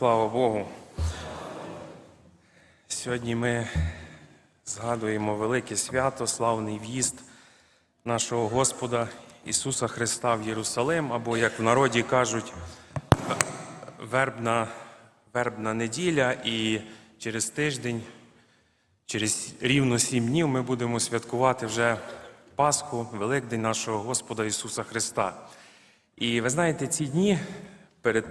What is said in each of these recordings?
Слава Богу. Сьогодні ми згадуємо велике свято, славний в'їзд нашого Господа Ісуса Христа в Єрусалим, або, як в народі кажуть, вербна, вербна неділя, і через тиждень, через рівно сім днів ми будемо святкувати вже Пасху, Великдень нашого Господа Ісуса Христа. І ви знаєте, ці дні перед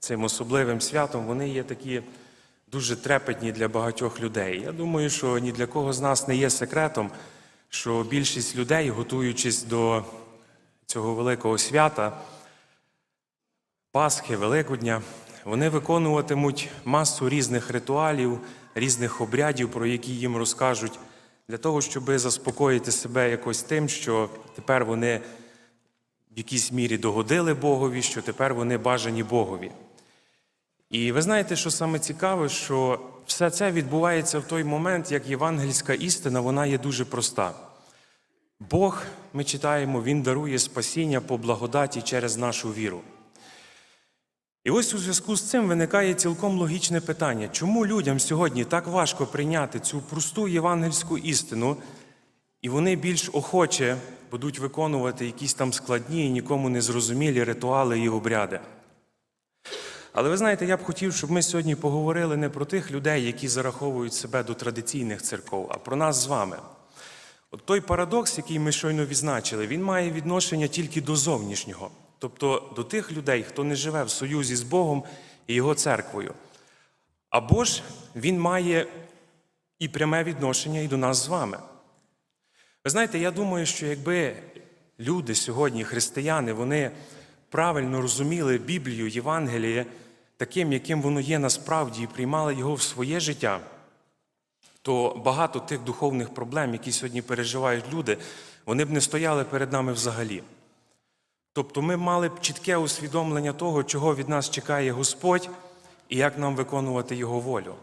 цим особливим святом вони є такі дуже трепетні для багатьох людей. Я думаю, що ні для кого з нас не є секретом, що більшість людей, готуючись до цього великого свята, Пасхи, Великодня, вони виконуватимуть масу різних ритуалів, різних обрядів, про які їм розкажуть, для того, щоб заспокоїти себе якось тим, що тепер вони в якійсь мірі догодили Богові, що тепер вони бажані Богові. І ви знаєте, що саме цікаве, що все це відбувається в той момент, як євангельська істина, вона є дуже проста. Бог, ми читаємо, Він дарує спасіння по благодаті через нашу віру. І ось у зв'язку з цим виникає цілком логічне питання, чому людям сьогодні так важко прийняти цю просту євангельську істину, і вони більш охоче будуть виконувати якісь там складні і нікому не зрозумілі ритуали і обряди. Але ви знаєте, я б хотів, щоб ми сьогодні поговорили не про тих людей, які зараховують себе до традиційних церков, а про нас з вами. От той парадокс, який ми щойно відзначили, він має відношення тільки до зовнішнього, тобто до тих людей, хто не живе в союзі з Богом і Його церквою. Або ж він має і пряме відношення і до нас з вами. Ви знаєте, я думаю, що якби люди сьогодні, християни, вони правильно розуміли Біблію, Євангеліє таким, яким воно є насправді, і приймали його в своє життя, то багато тих духовних проблем, які сьогодні переживають люди, вони б не стояли перед нами взагалі. Тобто ми мали б чітке усвідомлення того, чого від нас чекає Господь і як нам виконувати Його волю.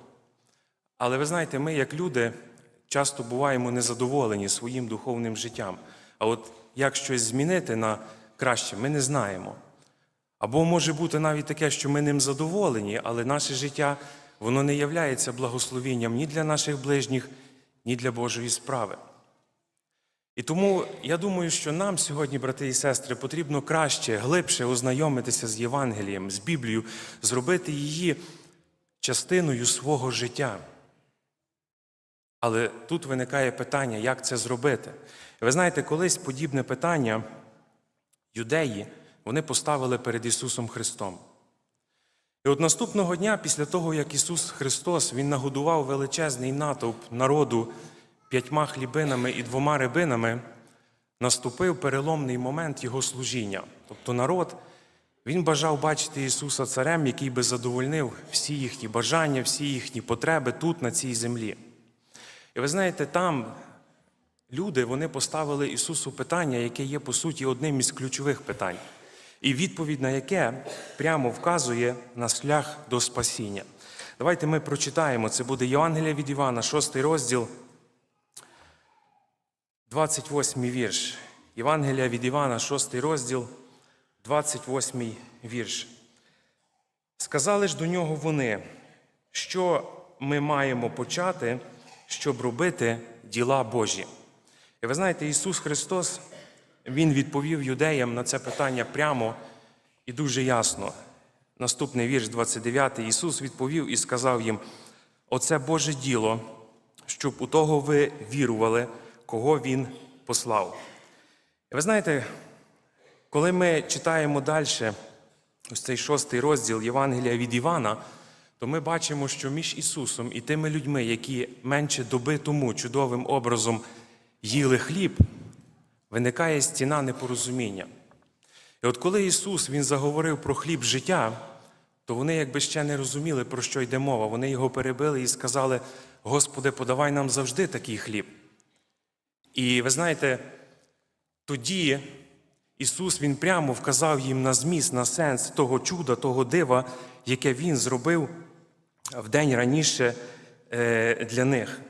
Але ви знаєте, ми, як люди, часто буваємо незадоволені своїм духовним життям. А от як щось змінити на краще, ми не знаємо. Або може бути навіть таке, що ми ним задоволені, але наше життя воно не являється благословенням ні для наших ближніх, ні для Божої справи. І тому я думаю, що нам сьогодні, брати і сестри, потрібно краще, глибше ознайомитися з Євангелієм, з Біблією, зробити її частиною свого життя. Але тут виникає питання, як це зробити. Ви знаєте, колись подібне питання юдеї вони поставили перед Ісусом Христом. І от наступного дня, після того, як Ісус Христос Він нагодував величезний натовп народу п'ятьма хлібинами і двома рибинами, наступив переломний момент Його служіння. Тобто народ він бажав бачити Ісуса Царем, який би задовольнив всі їхні бажання, всі їхні потреби тут, на цій землі. І ви знаєте, там люди вони поставили Ісусу питання, яке є по суті одним із ключових питань, і відповідь на яке прямо вказує на шлях до спасіння. Давайте ми прочитаємо. Це буде Євангелія від Івана, 6 розділ, 28 вірш. Євангелія від Івана, 6 розділ, 28 вірш. Сказали ж до нього вони, що ми маємо почати, щоб робити діла Божі. І ви знаєте, Ісус Христос, Він відповів юдеям на це питання прямо і дуже ясно. Наступний вірш, 29. Ісус відповів і сказав їм: Оце Боже діло, щоб у того ви вірували, кого Він послав. Ви знаєте, коли ми читаємо далі, ось цей шостий розділ Євангелія від Івана, то ми бачимо, що між Ісусом і тими людьми, які менше доби тому чудовим образом їли хліб, виникає стіна непорозуміння. І от коли Ісус Він заговорив про хліб життя, то вони якби ще не розуміли, про що йде мова. Вони його перебили і сказали: Господи, подавай нам завжди такий хліб. І ви знаєте, тоді Ісус Він прямо вказав їм на зміст, на сенс того чуда, того дива, яке Він зробив в день раніше е, для них.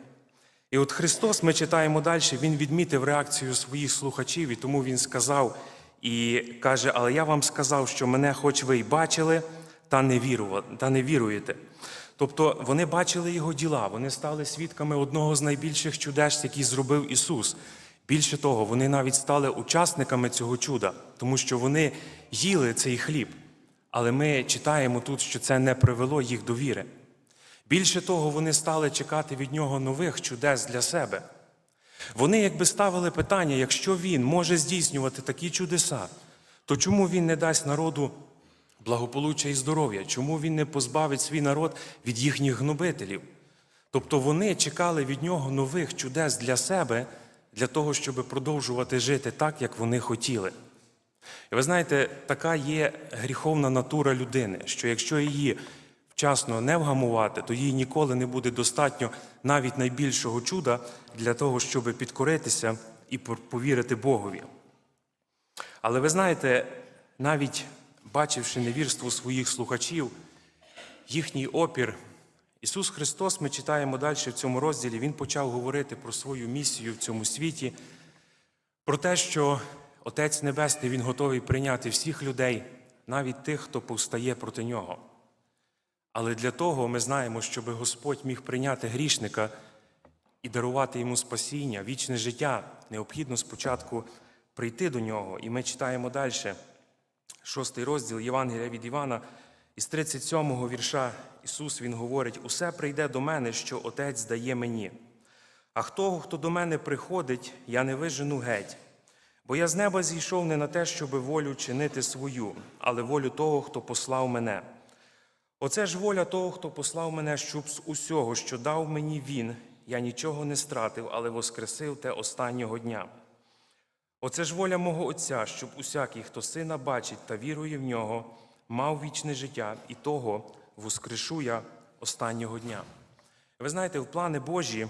І от Христос, ми читаємо далі, Він відмітив реакцію своїх слухачів, і тому Він сказав і каже: Але я вам сказав, що мене, хоч ви й бачили, та не, вірува, та не віруєте. Тобто вони бачили його діла, вони стали свідками одного з найбільших чудес, які зробив Ісус. Більше того, вони навіть стали учасниками цього чуда, тому що вони їли цей хліб. Але ми читаємо тут, що це не привело їх до віри. Більше того, вони стали чекати від нього нових чудес для себе. Вони якби ставили питання, якщо він може здійснювати такі чудеса, то чому він не дасть народу благополуччя і здоров'я? Чому він не позбавить свій народ від їхніх гнобителів? Тобто вони чекали від нього нових чудес для себе, для того, щоб продовжувати жити так, як вони хотіли. І ви знаєте, така є гріховна натура людини, що якщо її вчасно не вгамувати, то їй ніколи не буде достатньо навіть найбільшого чуда для того, щоб підкоритися і повірити Богові. Але ви знаєте, навіть бачивши невірство своїх слухачів, їхній опір, Ісус Христос, ми читаємо далі в цьому розділі, Він почав говорити про свою місію в цьому світі, про те, що Отець Небесний Він готовий прийняти всіх людей, навіть тих, хто повстає проти нього. Але для того ми знаємо, щоб Господь міг прийняти грішника і дарувати йому спасіння, вічне життя, необхідно спочатку прийти до нього. І ми читаємо далі, шостий розділ Євангелія від Івана, із 37-го вірша Ісус Він говорить: Усе прийде до мене, що Отець дає мені. А хто, хто до мене приходить, я не вижену геть. Бо я з неба зійшов не на те, щоб волю чинити свою, але волю того, хто послав мене. Оце ж воля того, хто послав мене, щоб з усього, що дав мені він, я нічого не стратив, але воскресив те останнього дня. Оце ж воля мого Отця, щоб усякий, хто сина бачить та вірує в нього, мав вічне життя, і того воскрешу я останнього дня. Ви знаєте, в плани Божі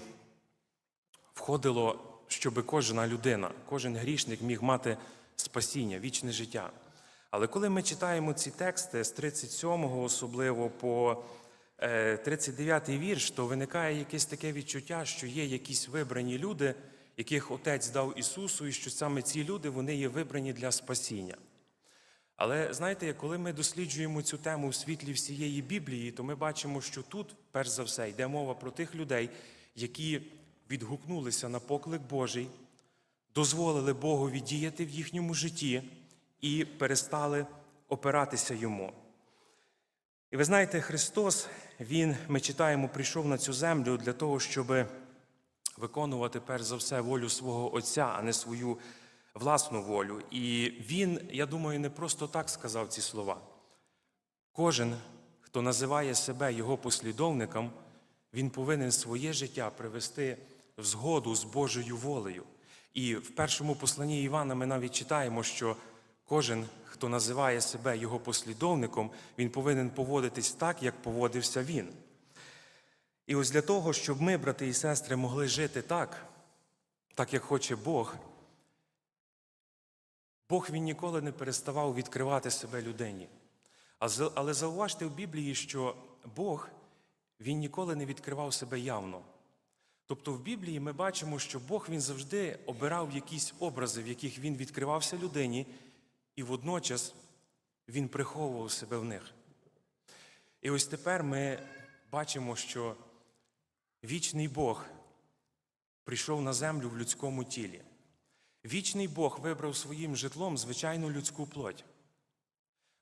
входило, щоб кожна людина, кожен грішник міг мати спасіння, вічне життя. Але коли ми читаємо ці тексти з 37-го особливо по 39-й вірш, то виникає якесь таке відчуття, що є якісь вибрані люди, яких Отець дав Ісусу, і що саме ці люди вони є вибрані для спасіння. Але знаєте, коли ми досліджуємо цю тему в світлі всієї Біблії, то ми бачимо, що тут, перш за все, йде мова про тих людей, які відгукнулися на поклик Божий, дозволили Богові діяти в їхньому житті і перестали опиратися йому. І ви знаєте, Христос, Він, ми читаємо, прийшов на цю землю для того, щоб виконувати перш за все волю свого Отця, а не свою власну волю. І Він, я думаю, не просто так сказав ці слова. Кожен, хто називає себе його послідовником, він повинен своє життя привести в згоду з Божою волею. І в першому посланні Івана ми навіть читаємо, що кожен, хто називає себе його послідовником, він повинен поводитись так, як поводився він. І ось для того, щоб ми, брати і сестри, могли жити так, так як хоче Бог, Бог він ніколи не переставав відкривати себе людині. Але зауважте в Біблії, що Бог він ніколи не відкривав себе явно. Тобто в Біблії ми бачимо, що Бог він завжди обирав якісь образи, в яких він відкривався людині, і водночас він приховував себе в них. І ось тепер ми бачимо, що вічний Бог прийшов на землю в людському тілі. Вічний Бог вибрав своїм житлом звичайну людську плоть.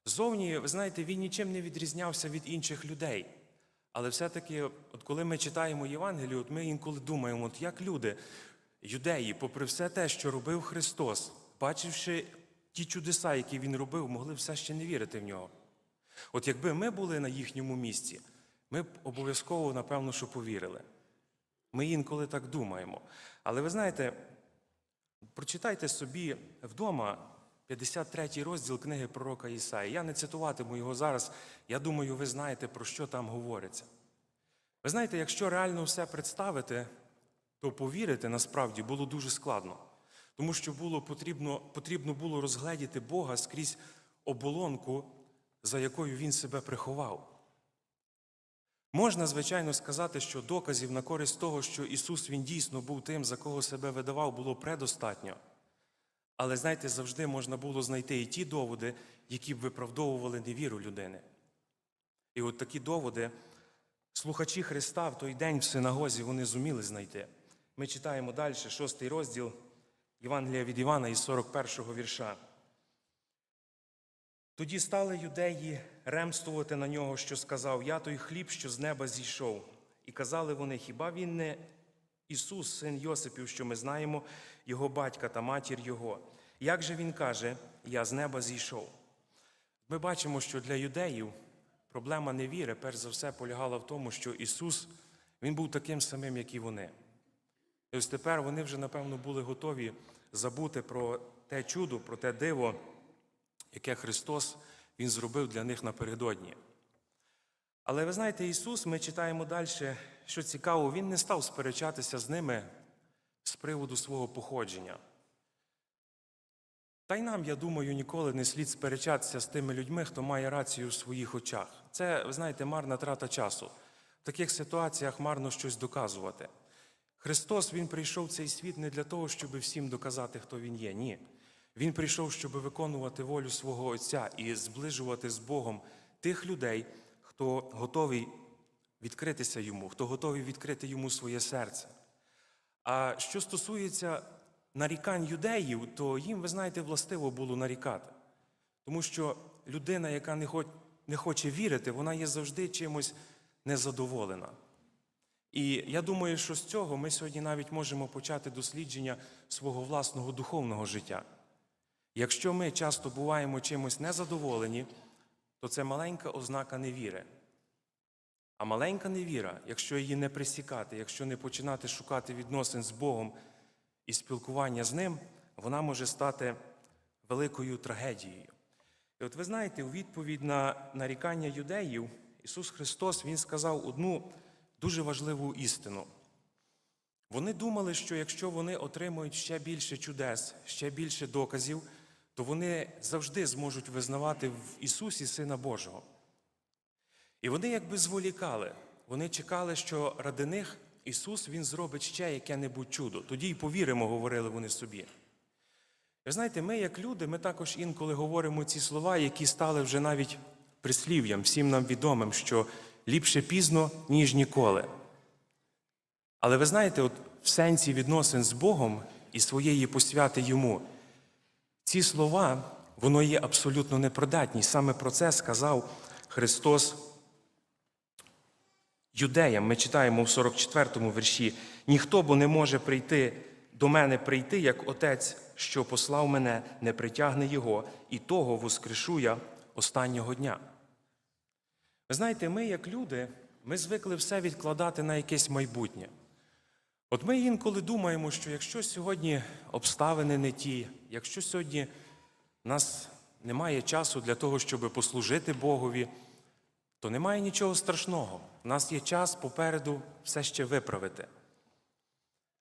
Зовні, ви знаєте, він нічим не відрізнявся від інших людей. Але все-таки, от коли ми читаємо Євангелію, от ми інколи думаємо, от як люди, юдеї, попри все те, що робив Христос, бачивши ті чудеса, які Він робив, могли все ще не вірити в нього. От якби ми були на їхньому місці, ми б обов'язково, напевно, що повірили. Ми інколи так думаємо. Але ви знаєте, прочитайте собі вдома 53 розділ книги пророка Ісаї. Я не цитуватиму його зараз. Я думаю, ви знаєте, про що там говориться. Ви знаєте, якщо реально все представити, то повірити насправді було дуже складно. Тому що було потрібно, потрібно було розгледіти Бога скрізь оболонку, за якою Він себе приховав. Можна, звичайно, сказати, що доказів на користь того, що Ісус Він дійсно був тим, за кого себе видавав, було предостатньо. Але, знаєте, завжди можна було знайти і ті доводи, які б виправдовували невіру людини. І от такі доводи слухачі Христа в той день в синагозі вони зуміли знайти. Ми читаємо далі, шостий розділ Євангелія від Івана із 41-го вірша. Тоді стали юдеї ремствувати на нього, що сказав: Я той хліб, що з неба зійшов. І казали вони: хіба він не Ісус, син Йосипів, що ми знаємо, його батька та матір Його? Як же він каже, Я з неба зійшов? Ми бачимо, що для юдеїв проблема невіри, перш за все, полягала в тому, що Ісус Він був таким самим, як і вони. Ось тепер вони вже, напевно, були готові забути про те чудо, про те диво, яке Христос Він зробив для них напередодні. Але ви знаєте, Ісус, ми читаємо далі, що цікаво, Він не став сперечатися з ними з приводу свого походження. Та й нам, я думаю, ніколи не слід сперечатися з тими людьми, хто має рацію в своїх очах. Це, ви знаєте, марна трата часу. В таких ситуаціях марно щось доказувати. Христос Він прийшов в цей світ не для того, щоб всім доказати, хто Він є. Ні. Він прийшов, щоб виконувати волю свого Отця і зближувати з Богом тих людей, хто готовий відкритися йому, хто готовий відкрити йому своє серце. А що стосується нарікань юдеїв, то їм, ви знаєте, властиво було нарікати. Тому що людина, яка не хоче вірити, вона є завжди чимось незадоволена. І я думаю, що з цього ми сьогодні навіть можемо почати дослідження свого власного духовного життя. Якщо ми часто буваємо чимось незадоволені, то це маленька ознака невіри. А маленька невіра, якщо її не присікати, якщо не починати шукати відносин з Богом і спілкування з Ним, вона може стати великою трагедією. І от ви знаєте, у відповідь на нарікання юдеїв Ісус Христос Він сказав одну дуже важливу істину. Вони думали, що якщо вони отримують ще більше чудес, ще більше доказів, то вони завжди зможуть визнавати в Ісусі Сина Божого. І вони якби зволікали. Вони чекали, що ради них Ісус Він зробить ще яке-небудь чудо. Тоді й повіримо, говорили вони собі. Ви знаєте, ми, як люди, ми також інколи говоримо ці слова, які стали вже навіть прислів'ям, всім нам відомим, що ліпше пізно, ніж ніколи. Але ви знаєте, от в сенсі відносин з Богом і своєї посвяти Йому, ці слова, воно є абсолютно непридатні. Саме про це сказав Христос юдеям. Ми читаємо в 44-му вірші: ніхто бо не може прийти до мене прийти, як Отець, що послав мене, не притягне Його, і того воскрешу я останнього дня. Ви знаєте, ми, як люди, ми звикли все відкладати на якесь майбутнє. От ми інколи думаємо, що якщо сьогодні обставини не ті, якщо сьогодні в нас немає часу для того, щоб послужити Богові, то немає нічого страшного. У нас є час попереду все ще виправити.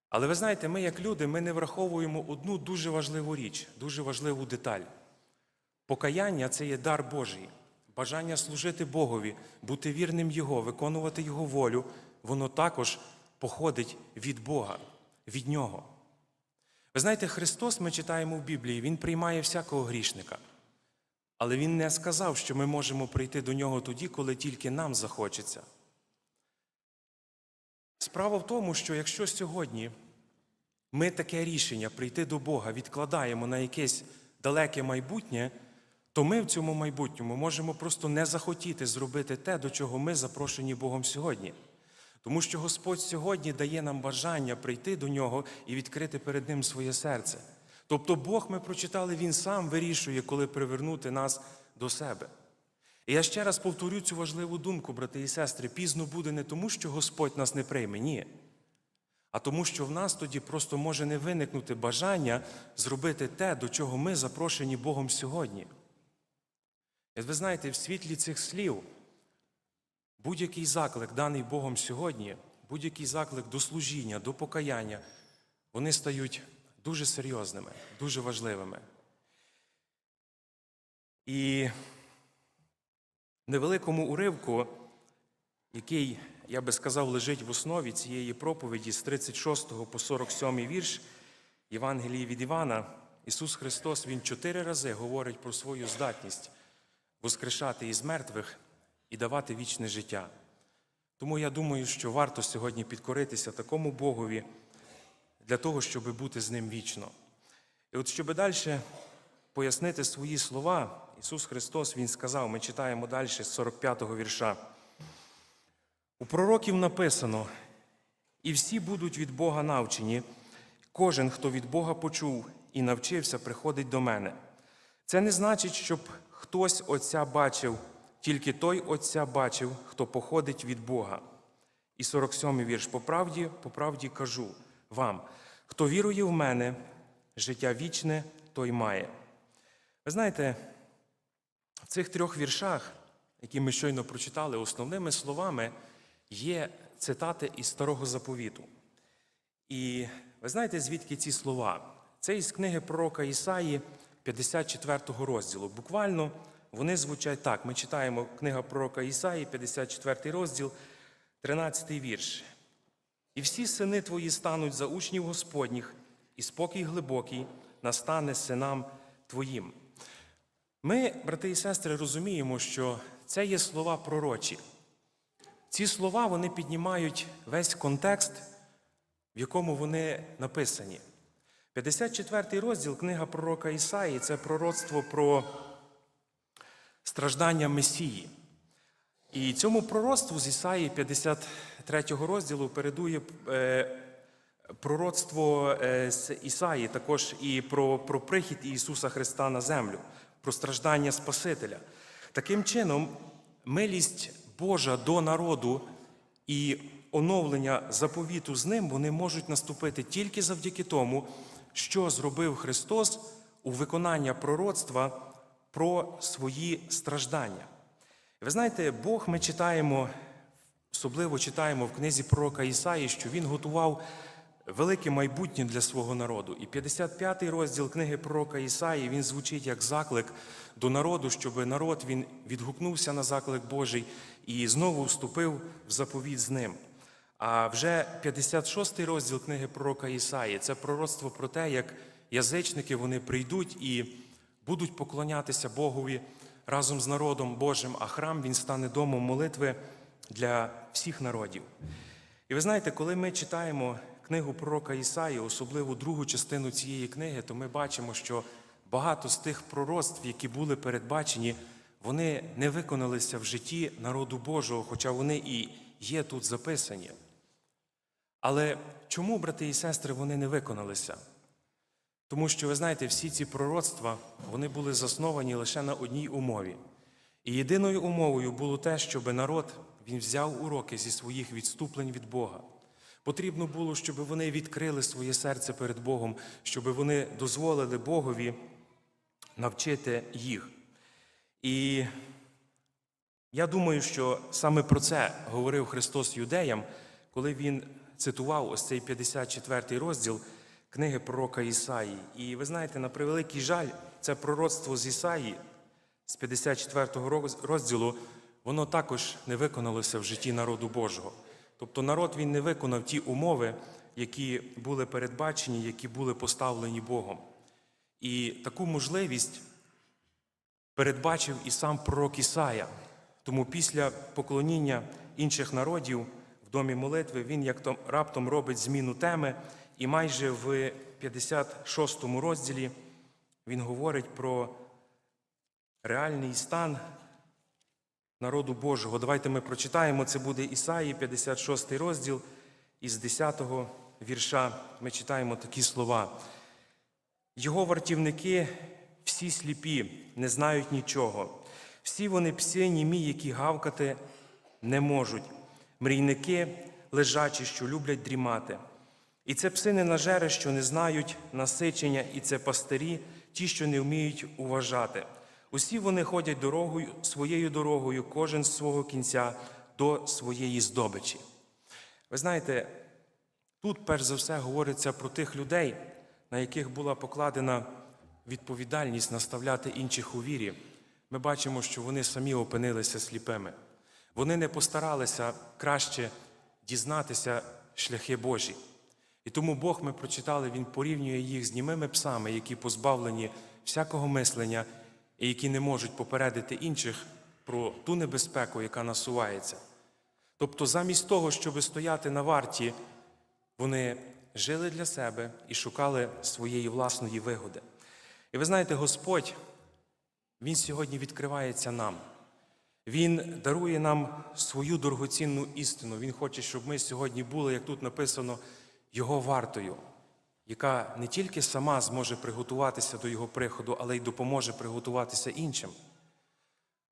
Але ви знаєте, ми, як люди, ми не враховуємо одну дуже важливу річ, дуже важливу деталь. Покаяння це є дар Божий. Бажання служити Богові, бути вірним Його, виконувати Його волю, воно також походить від Бога, від Нього. Ви знаєте, Христос, ми читаємо в Біблії, Він приймає всякого грішника. Але Він не сказав, що ми можемо прийти до нього тоді, коли тільки нам захочеться. Справа в тому, що якщо сьогодні ми таке рішення прийти до Бога відкладаємо на якесь далеке майбутнє, то ми в цьому майбутньому можемо просто не захотіти зробити те, до чого ми запрошені Богом сьогодні. Тому що Господь сьогодні дає нам бажання прийти до нього і відкрити перед Ним своє серце. Тобто Бог, ми прочитали, Він сам вирішує, коли привернути нас до себе. І я ще раз повторю цю важливу думку, брати і сестри, пізно буде не тому, що Господь нас не прийме, ні. А тому, що в нас тоді просто може не виникнути бажання зробити те, до чого ми запрошені Богом сьогодні. Ви знаєте, в світлі цих слів будь-який заклик, даний Богом сьогодні, будь-який заклик до служіння, до покаяння, вони стають дуже серйозними, дуже важливими. І невеликому уривку, який, я би сказав, лежить в основі цієї проповіді з 36 по 47 вірш Євангелії від Івана, Ісус Христос Він чотири рази говорить про свою здатність воскрешати із мертвих і давати вічне життя. Тому я думаю, що варто сьогодні підкоритися такому Богові для того, щоб бути з ним вічно. І от щоб далі пояснити свої слова, Ісус Христос Він сказав, ми читаємо далі з 45-го вірша. У пророків написано, і всі будуть від Бога навчені, кожен, хто від Бога почув і навчився, приходить до мене. Це не значить, щоб хтось Отця бачив, тільки той Отця бачив, хто походить від Бога. І 47-й вірш. По правді, по правді кажу вам, хто вірує в мене, життя вічне, той має. Ви знаєте, в цих трьох віршах, які ми щойно прочитали, основними словами є цитати із Старого Заповіту. І ви знаєте, звідки ці слова? Це із книги пророка Ісаї, 54 розділу. Буквально вони звучать так. Ми читаємо книга пророка Ісаї, 54 розділ, 13 вірш. І всі сини твої стануть за учнів Господніх, і спокій глибокий настане синам твоїм. Ми, брати і сестри, розуміємо, що це є слова пророчі. Ці слова вони піднімають весь контекст, в якому вони написані. 54 розділ книга пророка Ісаї це пророцтво про страждання Месії. І цьому пророцтву з Ісаї 53 розділу передує е, пророцтво е, з Ісаї, також і про, про прихід Ісуса Христа на землю, про страждання Спасителя. Таким чином, милість Божа до народу і оновлення заповіту з ним вони можуть наступити тільки завдяки тому, що зробив Христос у виконання пророцтва про свої страждання. Ви знаєте, Бог ми читаємо, особливо читаємо в книзі пророка Ісаї, що Він готував велике майбутнє для свого народу. І 55-й розділ книги пророка Ісаї він звучить як заклик до народу, щоб народ він відгукнувся на заклик Божий і знову вступив в заповіт з ним. А вже 56-й розділ книги пророка Ісаї це пророцтво про те, як язичники вони прийдуть і будуть поклонятися Богові разом з народом Божим, а храм він стане домом молитви для всіх народів. І ви знаєте, коли ми читаємо книгу пророка Ісаї, особливо другу частину цієї книги, то ми бачимо, що багато з тих пророцтв, які були передбачені, вони не виконалися в житті народу Божого, хоча вони і є тут записані. Але чому, брати і сестри, вони не виконалися? Тому що, ви знаєте, всі ці пророцтва вони були засновані лише на одній умові. І єдиною умовою було те, щоб народ він взяв уроки зі своїх відступлень від Бога. Потрібно було, щоб вони відкрили своє серце перед Богом, щоб вони дозволили Богові навчити їх. І я думаю, що саме про це говорив Христос юдеям, коли Він цитував ось цей 54 розділ книги пророка Ісаї. І ви знаєте, на превеликий жаль, це пророцтво з Ісаї з 54 розділу, воно також не виконалося в житті народу Божого. Тобто народ він не виконав ті умови, які були передбачені, які були поставлені Богом. І таку можливість передбачив і сам пророк Ісая. Тому після поклоніння інших народів домі молитви він як то раптом робить зміну теми, і майже в 56 розділі він говорить про реальний стан народу Божого. Давайте ми прочитаємо. Це буде Ісаї, 56 розділ, із 10 вірша ми читаємо такі слова. Його вартівники всі сліпі, не знають нічого. Всі вони пси німі, які гавкати не можуть. Мрійники лежачі, що люблять дрімати. І це пси не нажери, що не знають насичення, і це пастирі, ті, що не вміють уважати. Усі вони ходять дорогою, своєю дорогою, кожен з свого кінця до своєї здобичі. Ви знаєте, тут перш за все говориться про тих людей, на яких була покладена відповідальність наставляти інших у вірі. Ми бачимо, що вони самі опинилися сліпими. Вони не постаралися краще дізнатися шляхи Божі. І тому Бог ми прочитали, Він порівнює їх з німими псами, які позбавлені всякого мислення і які не можуть попередити інших про ту небезпеку, яка насувається. Тобто, замість того, щоб стояти на варті, вони жили для себе і шукали своєї власної вигоди. І ви знаєте, Господь, Він сьогодні відкривається нам. Він дарує нам свою дорогоцінну істину. Він хоче, щоб ми сьогодні були, як тут написано, Його вартою, яка не тільки сама зможе приготуватися до Його приходу, але й допоможе приготуватися іншим.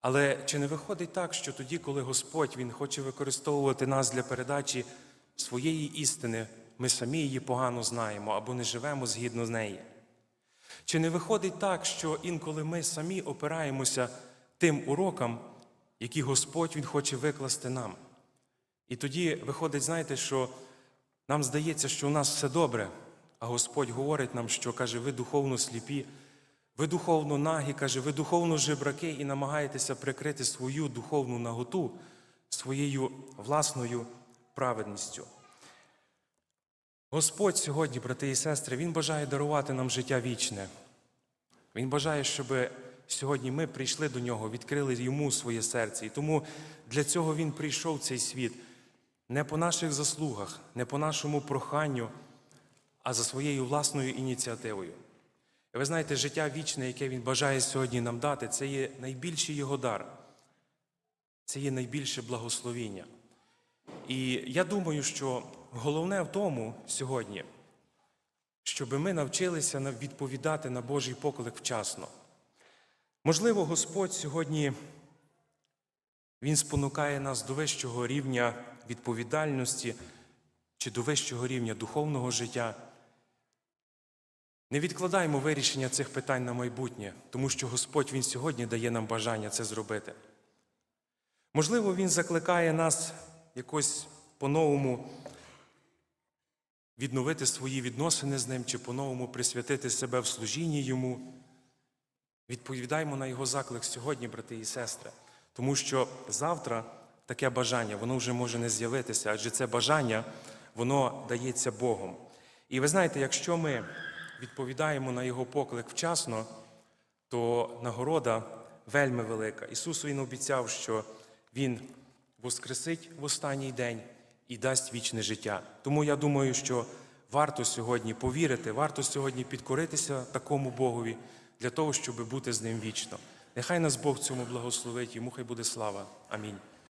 Але чи не виходить так, що тоді, коли Господь Він хоче використовувати нас для передачі своєї істини, ми самі її погано знаємо або не живемо згідно з неї? Чи не виходить так, що інколи ми самі опираємося тим урокам, які Господь Він хоче викласти нам? І тоді виходить, знаєте, що нам здається, що у нас все добре, а Господь говорить нам, що каже, ви духовно сліпі, ви духовно нагі, каже, ви духовно жебраки і намагаєтеся прикрити свою духовну наготу своєю власною праведністю. Господь сьогодні, брати і сестри, Він бажає дарувати нам життя вічне. Він бажає, щоб сьогодні ми прийшли до нього, відкрили йому своє серце. І тому для цього Він прийшов в цей світ не по наших заслугах, не по нашому проханню, а за своєю власною ініціативою. І ви знаєте, життя вічне, яке Він бажає сьогодні нам дати, це є найбільший його дар, це є найбільше благословіння. І я думаю, що головне в тому сьогодні, щоб ми навчилися відповідати на Божий поклик вчасно. Можливо, Господь сьогодні Він спонукає нас до вищого рівня відповідальності чи до вищого рівня духовного життя. Не відкладаємо вирішення цих питань на майбутнє, тому що Господь Він сьогодні дає нам бажання це зробити. Можливо, Він закликає нас якось по-новому відновити свої відносини з ним чи по-новому присвятити себе в служінні йому. Відповідаємо на його заклик сьогодні, брати і сестри, тому що завтра таке бажання, воно вже може не з'явитися, адже це бажання, воно дається Богом. І ви знаєте, якщо ми відповідаємо на його поклик вчасно, то нагорода вельми велика. Ісус Він обіцяв, що Він воскресить в останній день і дасть вічне життя. Тому я думаю, що варто сьогодні повірити, варто сьогодні підкоритися такому Богові для того, щоб бути з ним вічно. Нехай нас Бог цьому благословить, йому хай буде слава. Амінь.